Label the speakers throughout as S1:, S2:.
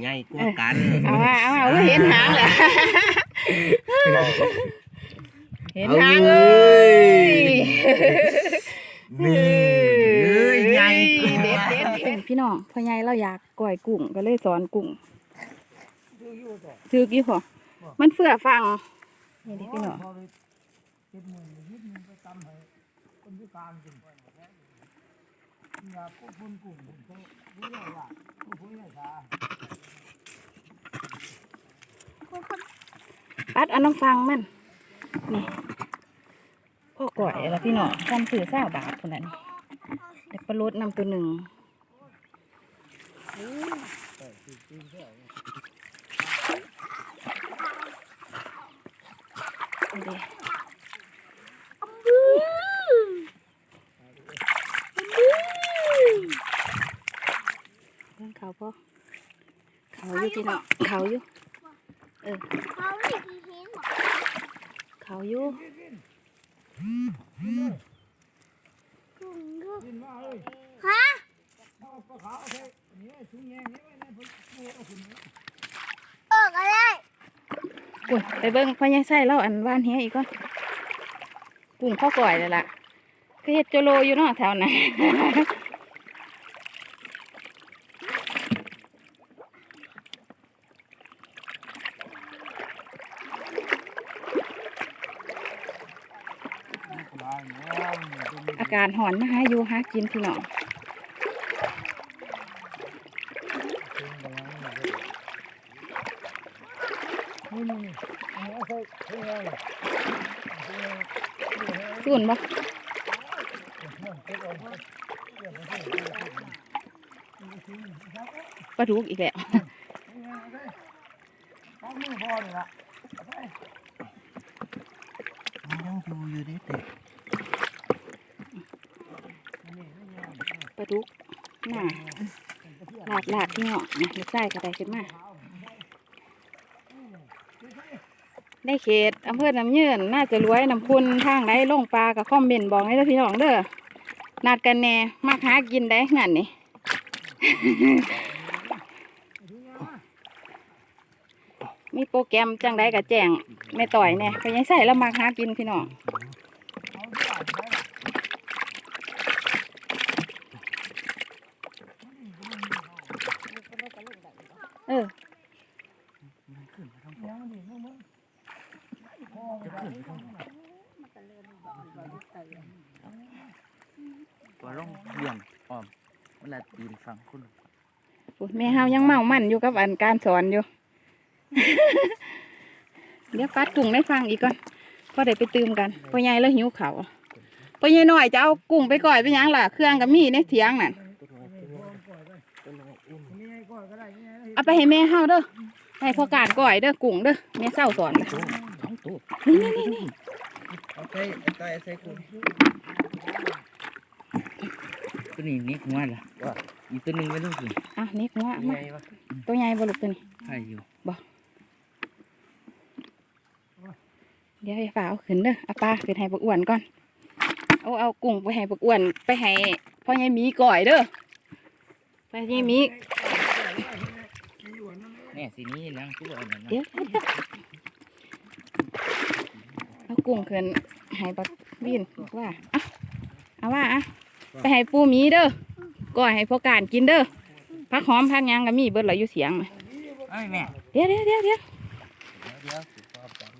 S1: ใหญ่กว่ากัน
S2: เอาว่าเอาว่าเอาเห็นหางเหรอ เห็นหางเอ้ย
S1: นี่เอ้ยใหญ่กว่า
S2: เด็ดเด็ดเด็ดพี่น้องพ่อใหญ่เราอยากก่อยกุ้งก็เลยสอนกุ้งถือกี่พอมันเฟื่อฟังนี่ดิพี่น้องปั ดเอาน้ำฟังมัน นี่พ่อก่อยแล้วพี่น้องทำสื่อเศร้าบาทคนนั้นเด็กประลดนำตัวหนึ่งเอาดิเด เขาพ่อเขาอยู่พี่น้องเขาอยู่เออ
S3: เขาไม่กี่หินหรอก
S2: เขาอยู่
S3: กุ้งดูฮะเออก็ได้
S2: กุ้งไปเบิ้งพ่อยังใส่เล่าอันว่านเฮียอีกก่อนกุ้งข้าวก่อยเลยล่ะก็เฮ็ดโจโลอยู่เนาะแถวนั้น อาการหอนนะฮะอยู่หากินพี่น้องส่วนบ่ปลาดุกอีกแล้ว
S1: ยังอยู่อยู่เด้แป
S2: ลาดุกน่าลาดลาดพี่น้องนะลูกไส้ก็ไดขึ้นมาในเขตอำเภอน้ำยืนน่าจะรวยน้ำพุนทางไหนลงปลากับคอมเมนต์บอกให้เด้พี่น้องเด้อนัดกันแน่มาหากินได้งานนี่มีโปรแกรมจังไดกับแจงแม่ต่อยเนี่ยก็ยังใส่แล้วมาหากินพี่น้อง
S1: ตัวลงเบี่ยงอ้อมเวลาตีนฟังคุณ
S2: โอ้ยแม่เฮายังเมามันอยู่กับอันการสอนอยู่ เดี๋ยวปัดกุ้งได้ฟังอีกก่อนพอได้ไปตื่มกันพ่อใหญ่แล้วหิวเขาวพ่อใหญ่น้อยจะเอากุ้งไปก่อยไปหยังล่ะเครื่องกับมีในเถียงนั่นเอาไปให้แม่เฮาเด้อให้พ่อการก่อยเด้อกุ้งเด้อแม่เศร้าสอนล่ะ
S1: สองตัว
S2: นี่นี่นี่นี่
S1: เอา ใส่เอาใส่คุณตัวนี้นี่หัวล่ะว่าอีกตัวหนึงไม่รู้สิ
S2: อะนี่หัว
S1: ให
S2: มาตัวใหญ่บ่ลูกตัวนี้
S1: ใช่อยู่
S2: เดี๋ยวให้ฝาเอาขึ้นเด้อเอาปลาขึ้นให้ปักอ้วนก่อนเอาเอากุ้งไปให้ปักอ้วนไปให้พ่อใหญ่มีก่อยเด้อพ่อใหญ่มี
S1: แน่สีนี้นางตัวนั่นนะ
S2: เดี๋ยวเดี๋ยวเดี๋ยวเอากุ้งขึ้น ให้ปักวินบอกว่าเอาเอาว่าอะไปให้ปูหมีเด้อก่อยให้พ่อการกินเด้อพักหอมพักหยังก็มีเบิดเหลืออยู่เสียงน่ะ
S1: เอ้ยแม่
S2: เดี๋ยวเดี๋ยวเดี๋ยวเดี๋ยว
S1: เดี๋ยวสิพอกัน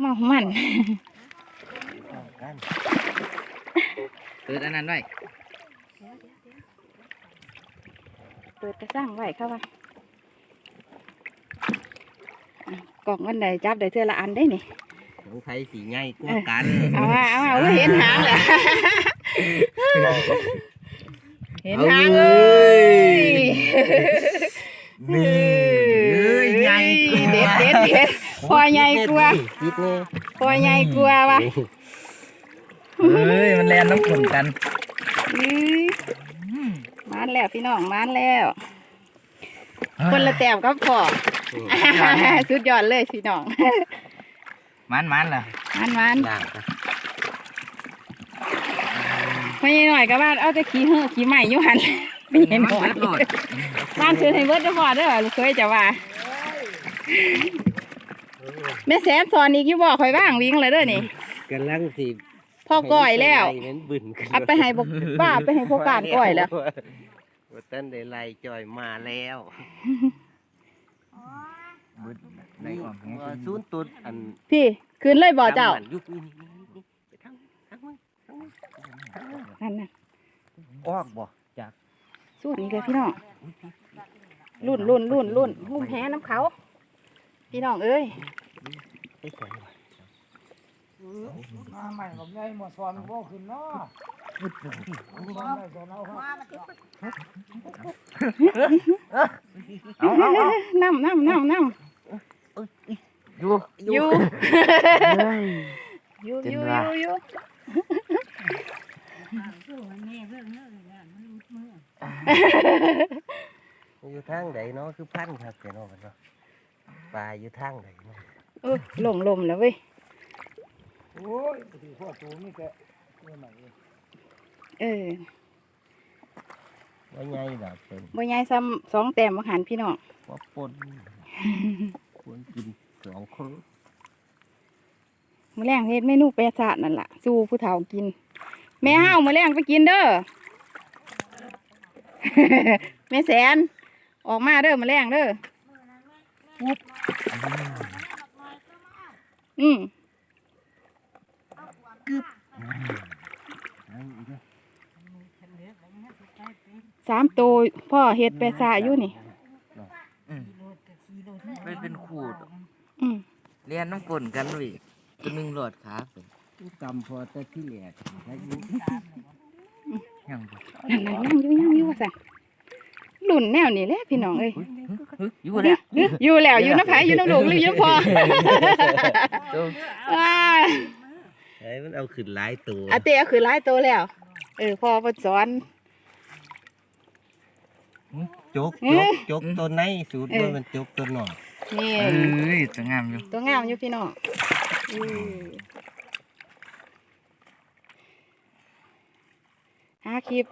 S2: เมามัน
S1: พอกัน เปิดอันนั้นไว้
S2: เปิดกระสร้างไว้เข้าไว้อะ กล่องมันได้จับได้เท่าละอันได้นี่
S1: ของไทยสีใหญ่กว่ากัน
S2: เอาว่าเอาว่าเอาเห็นหางเหรอ เห็นหางเอ้ย
S1: นี่เอ้ยใหญ่กว่า
S2: เด็ดเด็ดเด็ดพอใหญ่กว่า
S1: คิดนี่
S2: พอใหญ่กว่าวะ
S1: เฮ้ยมันแลนน้ำฝนกัน
S2: อื้อมานแล้วพี่น้องมานแล้ว คนละแต้มก็พอ สุดยอดเลยพี่น้อง
S1: มันมันเหรอ
S2: มานมาน
S1: ด่างปะ
S2: พอใหญ่หน่อยก็ว่าเอาแต่ขี้เหือะขี้ใหม่อยู่หันปีนหน่อย
S1: เบิดโลด
S2: บ้านคืนให้เบิดเด้อพ่อเด้อลูกเคยจะว่าแม่แสนสอนอีกอยู่บ่ข่อยว่างวิ่งเลยเด้อนี่
S1: กำลังสิ
S2: พ่อก้อยแล้ว
S1: ให้มันบึนขึ้น
S2: เอาไปให้บอกป้าไปให้พวกการก้อยแล้ว
S1: ว่าต้นได้ไล่จอยมาแล้ว บึน
S4: ในออกแห
S1: ว่าศูนย์ตุดอัน
S2: พี่คืนเลยบ่เจ้า
S1: ทำมันยุคนี้นี่นี่นี่ไปทางทางมึงทางมึงทางมึง
S2: นั่นน่ะ
S1: ออกบ่
S2: สู้นี่เลยพี่น้องรุ่นรุ่นรุ่นรุ่นหุ้มแพ้น้ำเขา พี่น้องเอ้ย
S1: ไปใส่บ่
S4: มาใหม่กับไงหมดสอนบ่ขึ้นเนาะสอนได้สอน เอาเอาเอา
S2: น้ำน้ำน้ำน้
S4: อยู่ำ
S2: อยู่อยู่อยู่อยู่อยู่
S1: อยู่ทางใดเนาะคือพันครับแต่เนาเนาะปลาอยู่ทางใดเนาะ
S2: เออลมลมแล้วเว้ย
S4: โอ้ยถือพ่อตัวนี่แกเมื่อไหร่
S2: เออ
S1: ว่าใหญ่ดอกเป็น
S2: บ่ยายซ้ำสองแต้มมาหันพี่น้อง
S1: ว่าปนควรกินสองคน
S2: มื้อแรงเฮ็ดเมนูแปรซาดนั่นล่ะสู้ผู้เฒ่ากิน แม่ห้าวมื้อแรงไปกินเด้อ แม่แสน ออกมาเด้อมื้อแรงเด้ออืม สามตัวพ่อเฮ็ดแปรซาอยู่นี่
S5: ไม่เป็นขูด
S2: อืม
S5: เรียนน้ำกลนกันวิตัวหนึ่งโหลดขาเป็น
S1: กำพอแต่ที่แหลกแล้วอยู่
S5: ยังบ่
S2: นั่นนั่นยังอยู่ยังอยู่ว่าซั่นหลุ่นแนวนี้แหละพี่น้องเอ้ย
S5: อยู่แล้ว
S2: อยู่แล้วอยู่น้ำไผอยู่น้ำหลวงหรืออยู่น้ำพอว้า
S1: ไอ้มันเอาขึ้นหลายตัว
S2: อาเตียคือหลายตัวแล้ว เออพอเพิ่นสอน
S1: จก
S2: อื
S1: จ
S2: ม
S1: กจกตัวในสูตร
S2: เออ
S1: ว่ามันจกตัวหนอก
S2: นี่
S5: เอ้ยจะงามอยู่
S2: ตัวงามอยู่พี่น้องอือหาคลิป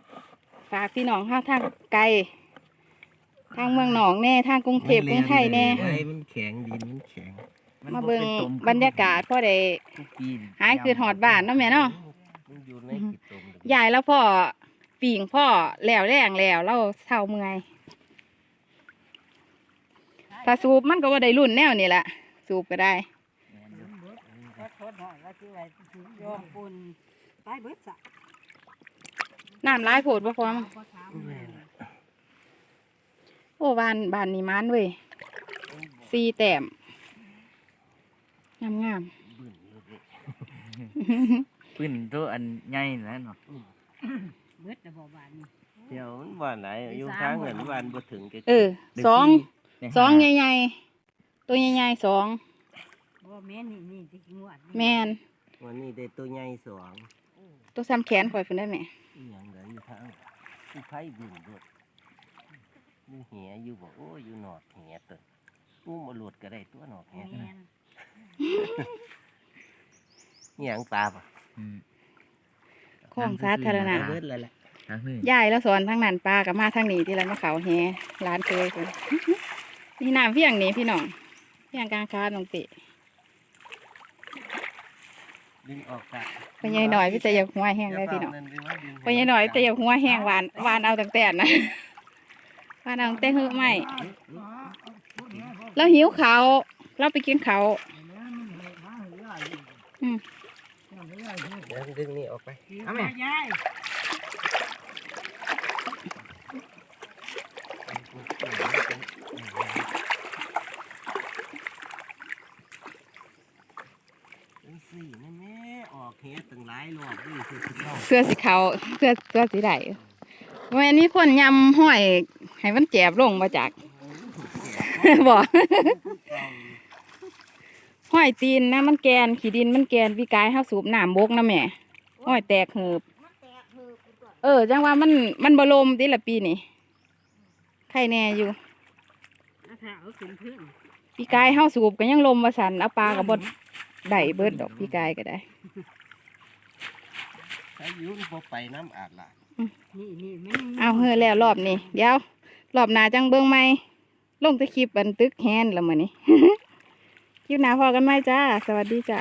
S2: ฝากพี่น้องห้าทางไกล ทางเมืองหนองแน่ ทางกรุงเทพกรุงไทยแน่
S1: ไอ้มันแข็งดินมันแข็ง
S2: มาเบิ่งบรรยากาศพ่อได้
S5: ทุกปี
S2: หายคือหอดบ้านเนาะแม่เนาะ
S1: มันอยู่ในกิตม
S2: ยายแล้วพ่อ ปีงพ่อแล้วแรงแล้วเราเศร้าเมื่อยถ้าสูบมันก็ว่าได้รุ่นแนวนี่แหละสูบก็ได้น้ำร้ายโผดบ่พอมงโอ้บานบานนี่มันเว้ยสี่แต้มงามงาม
S5: ปืนตัวอันใหญ่แล้วเนาะ
S1: เดี๋ยวมันบ้านไหนอยู่ทางเงินบ้านบ่ถึงจะ
S2: ๆเออสอง
S5: ได้
S2: สอง
S5: ห้า
S2: ใหญ่ๆตัวใหญ่ๆสองแมน
S1: วันนี้ได้ตัวใหญ่สอง
S2: ตัวซ้ำแขนข่อยพุ่นได้ไหม
S1: อหย่างไรอยู่ทางผู้ไผ่บุญด้วยอยู่เหียอยู่บ่โอ้อยู่หนอดเหียตัวอู้มาหลุดก็ได้ตัวหนอดเหียอหย่างปลาป่ะ
S5: อืม
S2: ของสาธารณะ
S1: เบิดแล้วแหละ
S5: ทางนี้
S2: ยายแล้วสอนทางนั้นปลากับมาทางนี้ที่ไรมาเขาแฮร้านเคยคนนี่น้ำเพียงนี้พี่น้องเพียงกลางคาน้องเตะ
S1: ดึงออกจาก
S2: ไปยายหน่อยพี่แต่อยากหัวแห้งเลยพี่น้องไปยายหน่อยแต่อยากหัวแห้งหวานหวานเอาตั้งแต่นะหวานเอาตั้งแต่หื้อไม่เราหิวเขาวเราไปกินเขาว
S1: เดี๋ยวดึงนี่ออกไป
S5: เอาแม่
S1: จังสี่นั่นแม่ออกเหียตั้งหลายรอบนี่คือสิเข้า
S2: เพื่อสิเขาเพื่อเพื่อสิได้แม่นี่คนยำห้อยให้มันแจบลงมาจากบอก ห้อยตีนนะมันแกนขีดินมันแกนวิกายห้าสูบหนามบกนะแม่ห้อยแตกเหือบเออ จังว่ามันมันบลมดิละปีนี่ไข่แน่อยู่พี่กายห้าสูบก็ยังลมมาสันเอาปลากับบดได้เบิดดอกพี่กายก็ได้
S1: ยุ่งพอไปน้ำอาดละ
S2: เอาเฮือแล้วรอบนี้เดี๋ยวรอบนาจังเบิ้งไหมลงตะคลิปบันทึกแฮนแล้วมือนี้ คลิปหน้าพอกันไหมจ้า สวัสดีจ้า